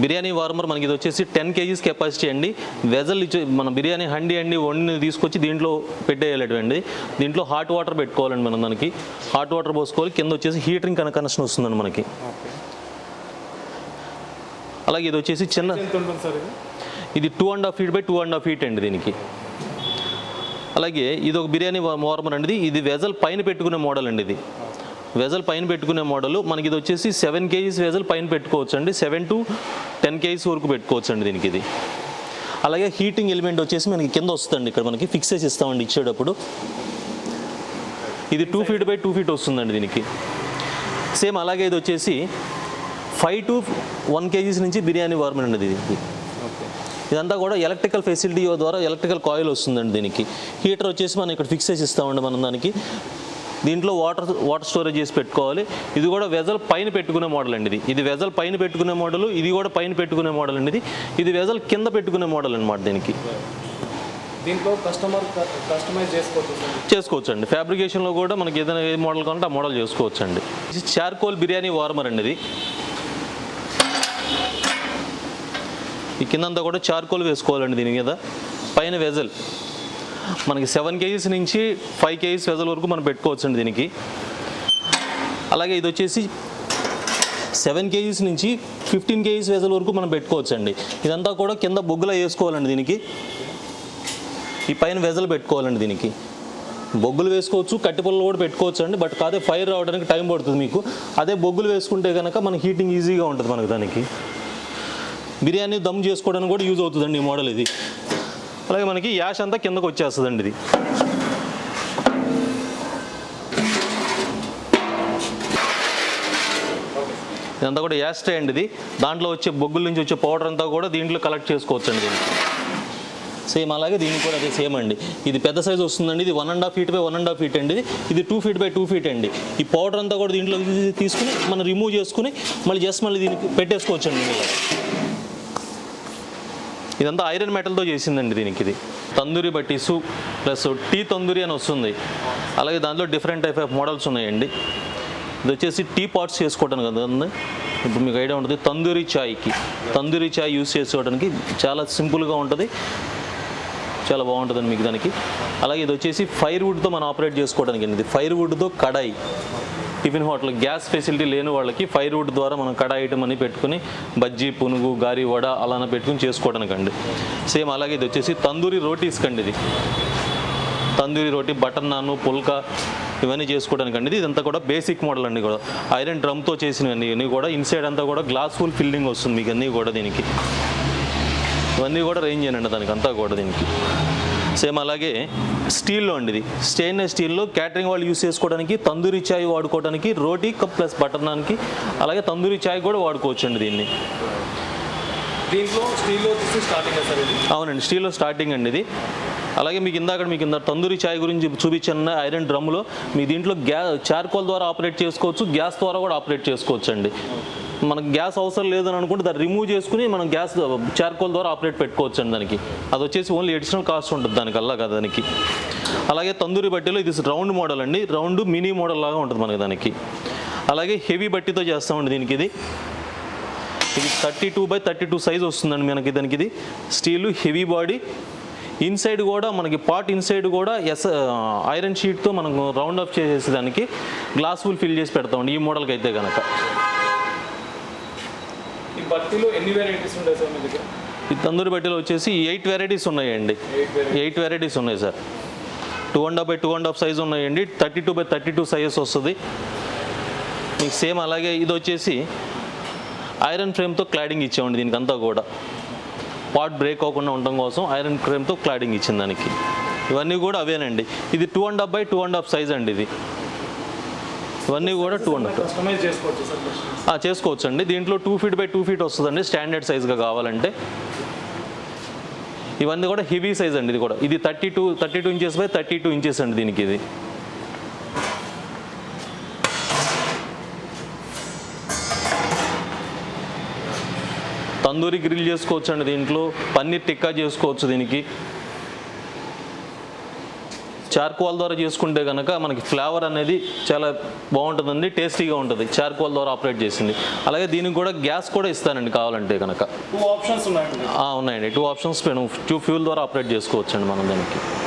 Biryani warmer మనకి ఇది వచ్చేసి టెన్ కేజీస్ కెపాసిటీ అండి. వెజల్ ఇచ్చే మన బిర్యానీ హండి అండి వండిని తీసుకొచ్చి దీంట్లో పెట్టేయాలండి దీంట్లో హాట్ వాటర్ పెట్టుకోవాలండి మనం దానికి. హాట్ వాటర్ పోసుకోవాలి కింద వచ్చేసి హీటరింగ్ కనెక్షన్ వస్తుందండి మనకి. అలాగే ఇది వచ్చేసి చిన్న సార్ ఇది ఇది two and half feet by two and half feet అండి దీనికి. అలాగే ఇది ఒక బిర్యానీ వార్మర్ అండి ఇది వెజల్ పైన పెట్టుకునే మోడల్ అండి ఇది. వెజల్ పైన పెట్టుకునే మోడల్. మనకి ఇది వచ్చేసి సెవెన్ కేజీస్ వెజల్ పైన పెట్టుకోవచ్చు అండి సెవెన్ టు టెన్ కేజీస్ వరకు పెట్టుకోవచ్చు అండి దీనికి ఇది. అలాగే హీటింగ్ ఎలిమెంట్ వచ్చేసి మనకి కింద వస్తుందండి. ఇక్కడ మనకి ఫిక్స్ చేసి ఇస్తామండి ఇచ్చేటప్పుడు. ఇది two feet by two feet వస్తుందండి దీనికి. సేమ్ అలాగే ఇది వచ్చేసి ఫైవ్ టు వన్ కేజీస్ నుంచి బిర్యానీ వార్మర్ అండి ఇది. ఓకే. ఇదంతా కూడా ఎలక్ట్రికల్ ఫెసిలిటీ ద్వారా ఎలక్ట్రికల్ కాయిల్ వస్తుందండి దీనికి. హీటర్ వచ్చేసి మనం ఇక్కడ ఫిక్స్ చేసి ఇస్తామండి మనం దానికి. దీంట్లో వాటర్ వాటర్ స్టోరేజ్ చేసి పెట్టుకోవాలి. ఇది కూడా వెజల్ పైన పెట్టుకునే మోడల్ అండి ఇది. ఇది వెజల్ పైన పెట్టుకునే మోడల్ ఇది కూడా పైన పెట్టుకునే మోడల్ అండి ఇది. ఇది వెజల్ కింద పెట్టుకునే మోడల్ అనమాట దీనికి. దీంట్లో కస్టమర్ కస్టమైజ్ చేసుకోవచ్చు సార్. చేసుకోవచ్చు అండి ఫ్యాబ్రికేషన్లో కూడా మనకి ఏదైనా ఏ మోడల్ కావాలంటే ఆ మోడల్ చేసుకోవచ్చు అండి ఇది చార్కోల్ బిర్యానీ వార్మర్ అండి ఇది. ఈ కిందంతా కూడా చార్కోల్ వేసుకోవాలండి దీని మీద. పైన వెజల్. మనకి సెవెన్ కేజీస్ నుంచి ఫైవ్ కేజీస్ వెజల్ వరకు మనం పెట్టుకోవచ్చు అండి దీనికి. అలాగే ఇది వచ్చేసి సెవెన్ కేజీస్ నుంచి ఫిఫ్టీన్ కేజీస్ వెజల్ వరకు మనం పెట్టుకోవచ్చండి. ఇదంతా కూడా కింద బొగ్గులో వేసుకోవాలండి దీనికి. ఈ పైన వెజలు పెట్టుకోవాలండి దీనికి. బొగ్గులు వేసుకోవచ్చు కట్టె కూడా పెట్టుకోవచ్చు అండి బట్ కాదే ఫైర్ రావడానికి టైం పడుతుంది మీకు. అదే బొగ్గులు వేసుకుంటే కనుక మన హీటింగ్ ఈజీగా ఉంటుంది మనకు దానికి. బిర్యానీ దమ్ చేసుకోవడానికి కూడా యూజ్ అవుతుందండి ఈ మోడల్ ఇది. అలాగే మనకి యాష్ అంతా కిందకు వచ్చేస్తుందండి ఇది. ఇదంతా కూడా యాష్ అండి ఇది. దాంట్లో వచ్చే బొగ్గుల నుంచి వచ్చే పౌడర్ అంతా కూడా దీంట్లో కలెక్ట్ చేసుకోవచ్చు అండి దీనికి. సేమ్ అలాగే దీనికి కూడా అదే సేమ్ అండి. ఇది పెద్ద సైజ్ వస్తుందండి. ఇది one and half feet by one and half feet అండి. ఇది. ఇది two feet by two feet అండి. ఈ పౌడర్ అంతా కూడా దీంట్లో తీసుకుని మనం రిమూవ్ చేసుకుని మళ్ళీ జస్ట్ మళ్ళీ దీనికి పెట్టేసుకోవచ్చు అండి ఇందులో. ఇదంతా ఐరన్ మెటల్తో చేసిందండి దీనికి ఇది. తందూరి బట్టీసు ప్లస్ టీ తందూరి అని వస్తుంది. అలాగే దాంట్లో డిఫరెంట్ టైప్ ఆఫ్ మోడల్స్ ఉన్నాయండి. ఇది వచ్చేసి టీ పాట్స్ చేసుకోవడానికి కదా ఇప్పుడు మీకు ఐడియా ఉంటుంది తందూరి చాయ్కి. తందూరి చాయ్ యూస్ చేసుకోవడానికి చాలా సింపుల్గా ఉంటుంది. చాలా బాగుంటుందండి మీకు దానికి. అలాగే ఇది వచ్చేసి ఫైర్ వుడ్తో మనం ఆపరేట్ చేసుకోవడానికి అండి. ఇది ఫైర్ వుడ్తో కడాయి. టిఫిన్ హోటల్ గ్యాస్ ఫెసిలిటీ లేని వాళ్ళకి ఫైర్ వుడ్ ద్వారా మనం కడాయి ఐటమ్ అని పెట్టుకుని బజ్జీ పునుగు గారి వడ అలానే పెట్టుకుని చేసుకోవడానికి అండి సేమ్ అలాగే ఇది వచ్చేసి తందూరి రోటీస్ కండి ఇది. తందూరి రోటీ బటర్ నాన్ పుల్కా ఇవన్నీ చేసుకోవడానికి అండి ఇది ఇదంతా కూడా బేసిక్ మోడల్ అండి కూడా. ఐరన్ డ్రమ్తో చేసినవన్నీ ఇవన్నీ కూడా ఇన్సైడ్ అంతా కూడా గ్లాస్ ఫుల్ ఫిల్లింగ్ వస్తుంది మీకు అన్నీ కూడా దీనికి. ఇవన్నీ కూడా రేంజ్ అండి దానికి అంతా కూడా దీనికి. సేమ్ అలాగే స్టీల్లో అండి ఇది. స్టెయిన్లెస్ స్టీల్లో క్యాటరింగ్ వాళ్ళు యూస్ చేసుకోవడానికి తందూరి చాయ్ వాడుకోవడానికి రోటీ కప్ ప్లస్ బటర్ నాన్కి అలాగే తందూరి చాయ్ కూడా వాడుకోవచ్చు అండి దీన్ని. దీంట్లో స్టీల్లో స్టార్టింగ్ అవునండి స్టీల్లో స్టార్టింగ్ అండి ఇది. అలాగే మీకు ఇందాక మీకు ఇందా తందూరి చాయ్ గురించి చూపించిన ఐరన్ డ్రమ్లో మీ దీంట్లో గ్యా చార్కోల్ ద్వారా ఆపరేట్ చేసుకోవచ్చు గ్యాస్ ద్వారా కూడా ఆపరేట్ చేసుకోవచ్చు అండి మనకు గ్యాస్ అవసరం లేదని అనుకుంటే దాన్ని రిమూవ్ చేసుకుని మనం గ్యాస్ చార్కోల్ ద్వారా ఆపరేట్ పెట్టుకోవచ్చు అండి దానికి. అది వచ్చేసి ఓన్లీ ఎడిషనల్ కాస్ట్ ఉంటుంది దానికల్లా కదా దానికి. అలాగే తందూరి బట్టీలో ఇది రౌండ్ మోడల్ అండి. రౌండ్ మినీ మోడల్ లాగా ఉంటుంది మనకి దానికి. అలాగే హెవీ బట్టీతో చేస్తామండి దీనికి ఇది. ఇది thirty two by thirty two size వస్తుందండి మనకి దానికి ఇది. స్టీల్ హెవీ బాడీ ఇన్సైడ్ కూడా మనకి పాట్ ఇన్సైడ్ కూడా ఎస్ ఐరన్ షీట్తో మనం రౌండ్ అప్ చేసేదానికి గ్లాస్ ఫుల్ ఫిల్ చేసి పెడతామండి ఈ మోడల్కి అయితే కనుక ఈ బట్టీలో ఎన్ని వెరైటీస్ ఉంటాయి సార్ మీ దగ్గర? ఈ తందూరి బట్టీలో వచ్చేసి ఎయిట్ వెరైటీస్ ఉన్నాయండి. ఎయిట్ వెరైటీస్ ఉన్నాయి sir. Two and half by two and half size ఉన్నాయండి thirty two by thirty two sizes వస్తుంది. మీకు సేమ్ అలాగే ఇది వచ్చేసి ఐరన్ ఫ్రేమ్తో క్లాడింగ్ ఇచ్చామండి దీనికి అంతా కూడా. పాట్ బ్రేక్ అవ్వకుండా ఉండడం కోసం ఐరన్ ఫ్రేమ్తో క్లాడింగ్ ఇచ్చింది దానికి. ఇవన్నీ కూడా అవేనండి. ఇది two and half by two and half size అండి ఇది. ఇవన్నీ కూడా టూ ఆ, చేసుకోవచ్చు అండి దీంట్లో two feet by two feet వస్తుందండి. స్టాండర్డ్ సైజ్గా కావాలంటే. ఇవన్నీ కూడా హెవీ సైజ్ అండి. ఇది కూడా. ఇది thirty two thirty two inches by thirty two inches అండి దీనికి ఇది. తందూరి గ్రిల్ చేసుకోవచ్చు అండి దీంట్లో. పన్నీర్ టిక్కా చేసుకోవచ్చు దీనికి. చార్కోల్ ద్వారా చేసుకుంటే కనుక మనకి ఫ్లేవర్ అనేది చాలా బాగుంటుందండి టేస్టీగా ఉంటుంది. చార్కోల్ ద్వారా ఆపరేట్ చేసింది. అలాగే దీనికి కూడా గ్యాస్ కూడా ఇస్తానండి కావాలంటే కనుక టూ ఆప్షన్స్ ఉన్నాయండి. ఆ, ఉన్నాయండి. టూ ఆప్షన్స్ టూ ఫ్యూల్ ద్వారా ఆపరేట్ చేసుకోవచ్చండి మనం దానికి.